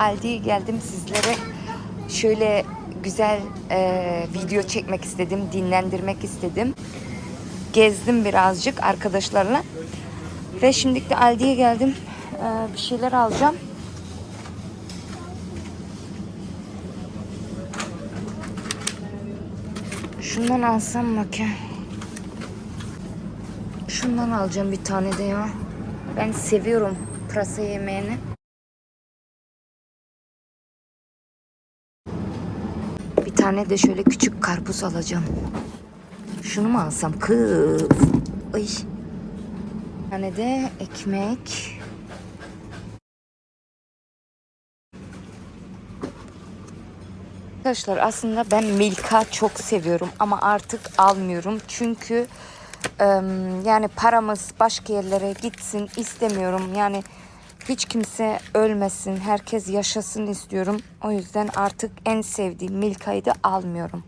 Aldi'ye geldim sizlere. Şöyle güzel e, video çekmek istedim, dinlendirmek istedim. Gezdim birazcık arkadaşlarla. Ve şimdi de Aldi'ye geldim. E, bir şeyler alacağım. Şundan alsam mı ki? Şundan alacağım bir tane de ya. Ben seviyorum pırasa yemeğini. Tane de şöyle küçük karpuz alacağım. Şunu mu alsam kız? Ay. Bir tane de ekmek. Arkadaşlar aslında ben Milka çok seviyorum ama artık almıyorum. Çünkü yani paramız başka yerlere gitsin istemiyorum. Yani hiç kimse ölmesin, herkes yaşasın istiyorum. O yüzden artık en sevdiğim Milka'yı da almıyorum.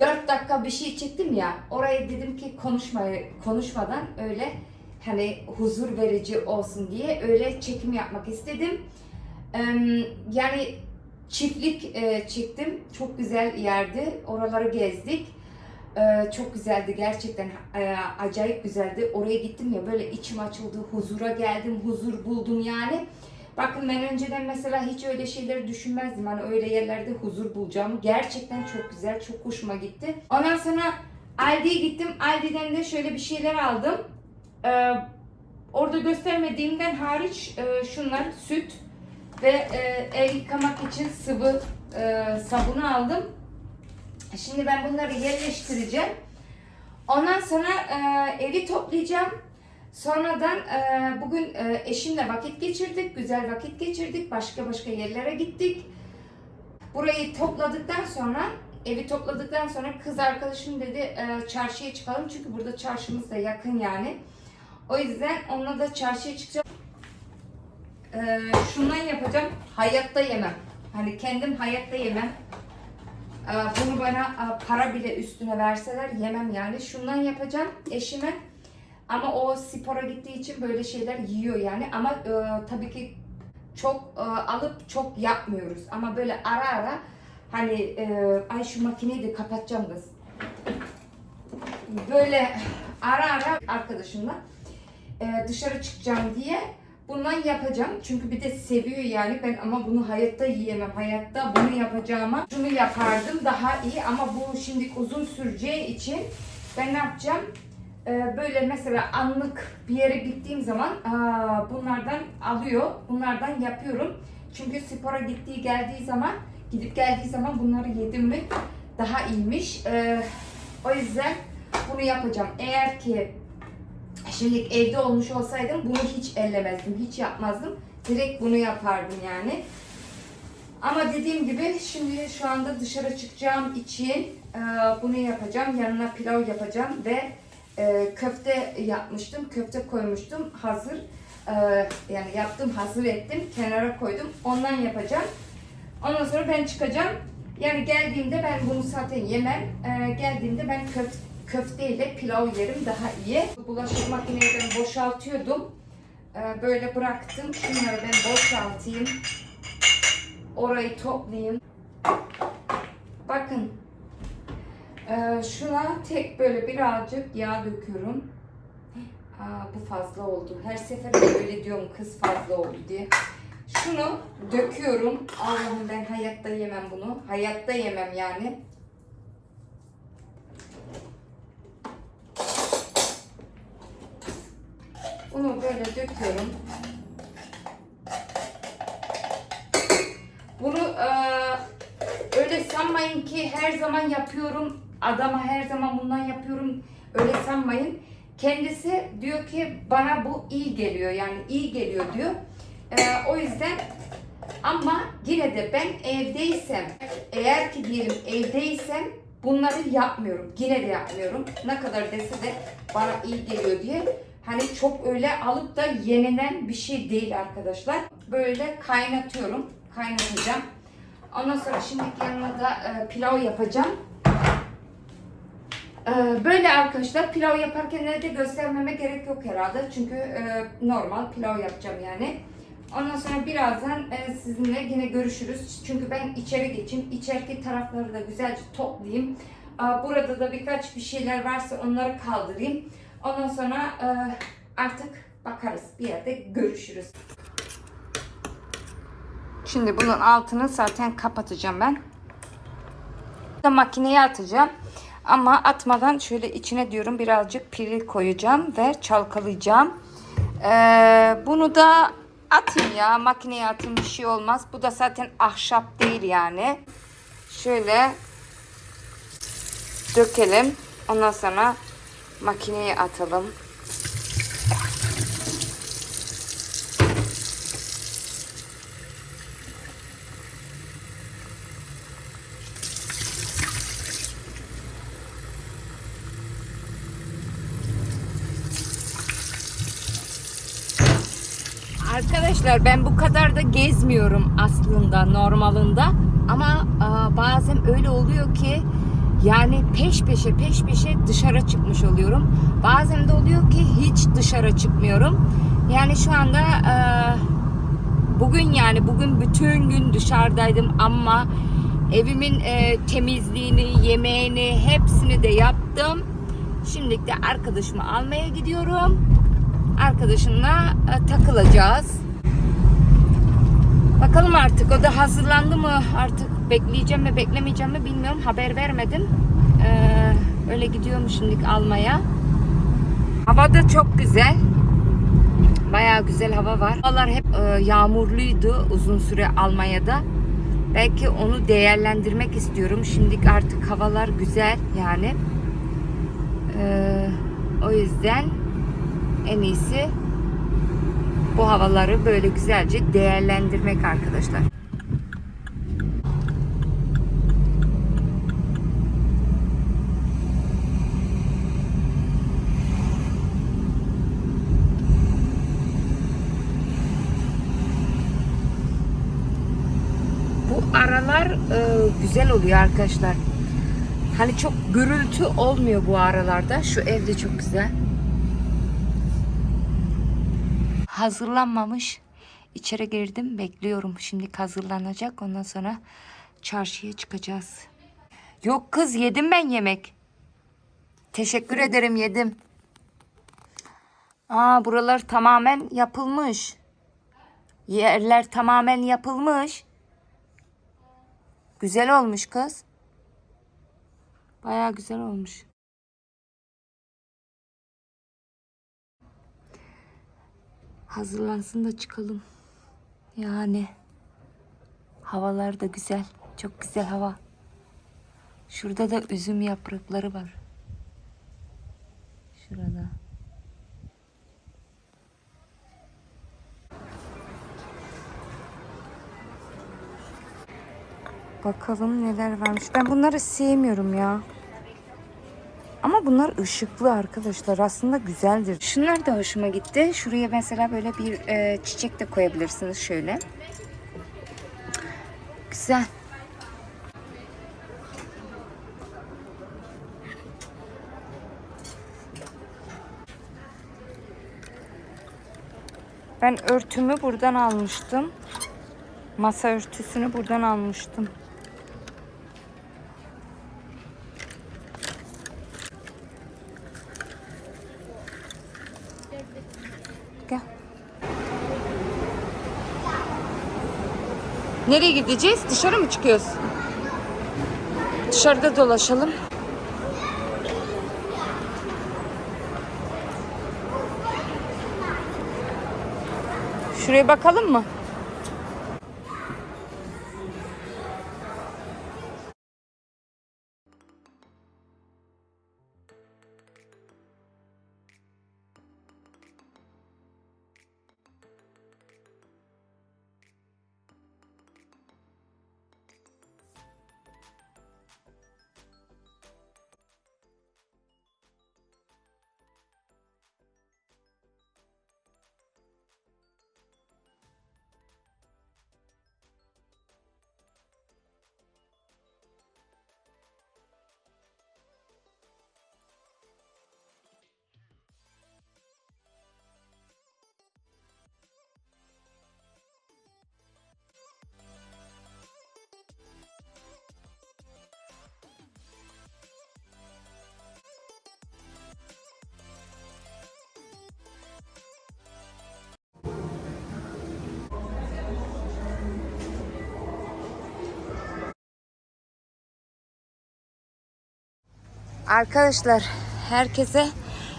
Dört dakika bir şey çektim ya. Oraya dedim ki konuşmayı konuşmadan öyle hani huzur verici olsun diye öyle çekim yapmak istedim. Yani çiftlik e, çektim. Çok güzel yerdi. Oraları gezdik. Eee, çok güzeldi gerçekten. Eee, acayip güzeldi. Oraya gittim ya böyle içim açıldı. Huzura geldim. Huzur buldum yani. Bakın ben önceden mesela hiç öyle şeyleri düşünmezdim. Hani öyle yerlerde huzur bulacağım. Gerçekten çok güzel, çok hoşuma gitti. Ondan sonra Aldi'ye gittim. Aldi'den de şöyle bir şeyler aldım. Ee, orada göstermediğimden hariç e, şunlar süt ve e, el yıkamak için sıvı e, sabunu aldım. Şimdi ben bunları yerleştireceğim. Ondan sonra e, evi toplayacağım. Sonradan e, bugün e, eşimle vakit geçirdik, güzel vakit geçirdik, başka başka yerlere gittik. Burayı topladıktan sonra, evi topladıktan sonra kız arkadaşım dedi e, çarşıya çıkalım çünkü burada çarşımız da yakın yani. O yüzden onunla da çarşıya çıkacağım. E, şundan yapacağım, hayatta yemem. Hani kendim hayatta yemem. E, bunu bana e, para bile üstüne verseler yemem yani. Şundan yapacağım eşime. Ama o spora gittiği için böyle şeyler yiyor yani. Ama e, tabii ki çok e, alıp çok yapmıyoruz. Ama böyle ara ara hani e, ay şu makineyi de kapatacağım kız. Böyle ara ara arkadaşımla e, dışarı çıkacağım diye bundan yapacağım. Çünkü bir de seviyor yani ben ama bunu hayatta yiyemem. Hayatta bunu yapacağıma şunu yapardım daha iyi ama bu şimdi uzun süreceği için ben ne yapacağım? Ee, böyle mesela anlık bir yere gittiğim zaman aa, bunlardan alıyor. Bunlardan yapıyorum. Çünkü spora gittiği geldiği zaman gidip geldiği zaman bunları yedim mi daha iyiymiş. Ee, o yüzden bunu yapacağım. Eğer ki şimdi evde olmuş olsaydım bunu hiç ellemezdim. Hiç yapmazdım. Direkt bunu yapardım yani. Ama dediğim gibi şimdi şu anda dışarı çıkacağım için e, bunu yapacağım. Yanına pilav yapacağım ve e, köfte yapmıştım. Köfte koymuştum. Hazır. E, yani yaptım, hazır ettim. Kenara koydum. Ondan yapacağım. Ondan sonra ben çıkacağım. Yani geldiğimde ben bunu zaten yemem. E, geldiğimde ben köf köfteyle pilav yerim daha iyi. Bulaşık makineden boşaltıyordum. E, böyle bıraktım. Şunları ben boşaltayım. Orayı toplayayım. Bakın ee, şuna tek böyle birazcık yağ döküyorum. Aa, bu fazla oldu. Her seferinde öyle diyorum kız fazla oldu diye. Şunu döküyorum. Allah'ım ben hayatta yemem bunu. Hayatta yemem yani. Bunu böyle döküyorum. Bunu eee, öyle sanmayın ki her zaman yapıyorum. Adama her zaman bundan yapıyorum. Öyle sanmayın. Kendisi diyor ki bana bu iyi geliyor yani iyi geliyor diyor. Eee, o yüzden ama yine de ben evdeysem eğer ki diyelim evdeysem bunları yapmıyorum. Yine de yapmıyorum. Ne kadar dese de bana iyi geliyor diye. Hani çok öyle alıp da yenilen bir şey değil arkadaşlar. Böyle kaynatıyorum. Kaynatacağım. Ondan sonra şimdi yanına da e, pilav yapacağım. E, böyle arkadaşlar pilav yaparken de göstermeme gerek yok herhalde. Çünkü e, normal pilav yapacağım yani. Ondan sonra birazdan e, sizinle yine görüşürüz. Çünkü ben içeri geçeyim. İçeriki tarafları da güzelce toplayayım. Aa, Burada da birkaç bir şeyler varsa onları kaldırayım. Ondan sonra e, artık bakarız. Bir yerde görüşürüz. Şimdi bunun altını zaten kapatacağım ben. Da makineye atacağım. Ama atmadan şöyle içine diyorum birazcık piril koyacağım ve çalkalayacağım. Ee, bunu da atayım ya makineye atayım bir şey olmaz. Bu da zaten ahşap değil yani. Şöyle dökelim. Ondan sonra makineye atalım. Arkadaşlar ben bu kadar da gezmiyorum aslında normalinde ama bazen öyle oluyor ki yani peş peşe peş peşe dışarı çıkmış oluyorum. Bazen de oluyor ki hiç dışarı çıkmıyorum. Yani şu anda aa, bugün yani bugün bütün gün dışarıdaydım ama evimin e, temizliğini, yemeğini hepsini de yaptım. Şimdi de arkadaşımı almaya gidiyorum arkadaşımla e, takılacağız. Bakalım artık o da hazırlandı mı artık bekleyeceğim mi beklemeyeceğim mi bilmiyorum haber vermedim. Ee, öyle gidiyorum şimdi almaya. Hava da çok güzel. Bayağı güzel hava var. Havalar hep e, yağmurluydu uzun süre Almanya'da. Belki onu değerlendirmek istiyorum. Şimdi artık havalar güzel yani. Ee, o yüzden en iyisi bu havaları böyle güzelce değerlendirmek arkadaşlar. Bu aralar e, güzel oluyor arkadaşlar. Hani çok gürültü olmuyor bu aralarda. Şu evde çok güzel. Hazırlanmamış. İçeri girdim bekliyorum. Şimdi hazırlanacak. Ondan sonra çarşıya çıkacağız. Yok kız yedim ben yemek. Teşekkür ederim yedim. Aa buralar tamamen yapılmış. Yerler tamamen yapılmış. Güzel olmuş kız. Baya güzel olmuş. Hazırlansın da çıkalım. Yani havalar da güzel. Çok güzel hava. Şurada da üzüm yaprakları var. Şurada. Bakalım neler varmış. Ben bunları sevmiyorum ya. Ama bunlar ışıklı arkadaşlar. Aslında güzeldir. Şunlar da hoşuma gitti. Şuraya mesela böyle bir e, çiçek de koyabilirsiniz şöyle. Güzel. Ben örtümü buradan almıştım. Masa örtüsünü buradan almıştım. Nereye gideceğiz? Dışarı mı çıkıyoruz? Dışarıda dolaşalım. Şuraya bakalım mı? Arkadaşlar herkese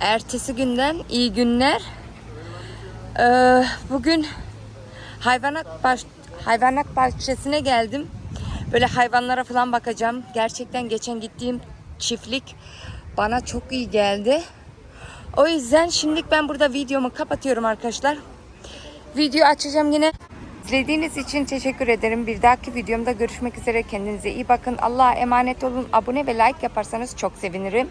ertesi günden iyi günler. Ee, bugün hayvanat baş, hayvanat bahçesine geldim. Böyle hayvanlara falan bakacağım. Gerçekten geçen gittiğim çiftlik bana çok iyi geldi. O yüzden şimdilik ben burada videomu kapatıyorum arkadaşlar. Video açacağım yine. İzlediğiniz için teşekkür ederim. Bir dahaki videomda görüşmek üzere. Kendinize iyi bakın. Allah'a emanet olun. Abone ve like yaparsanız çok sevinirim.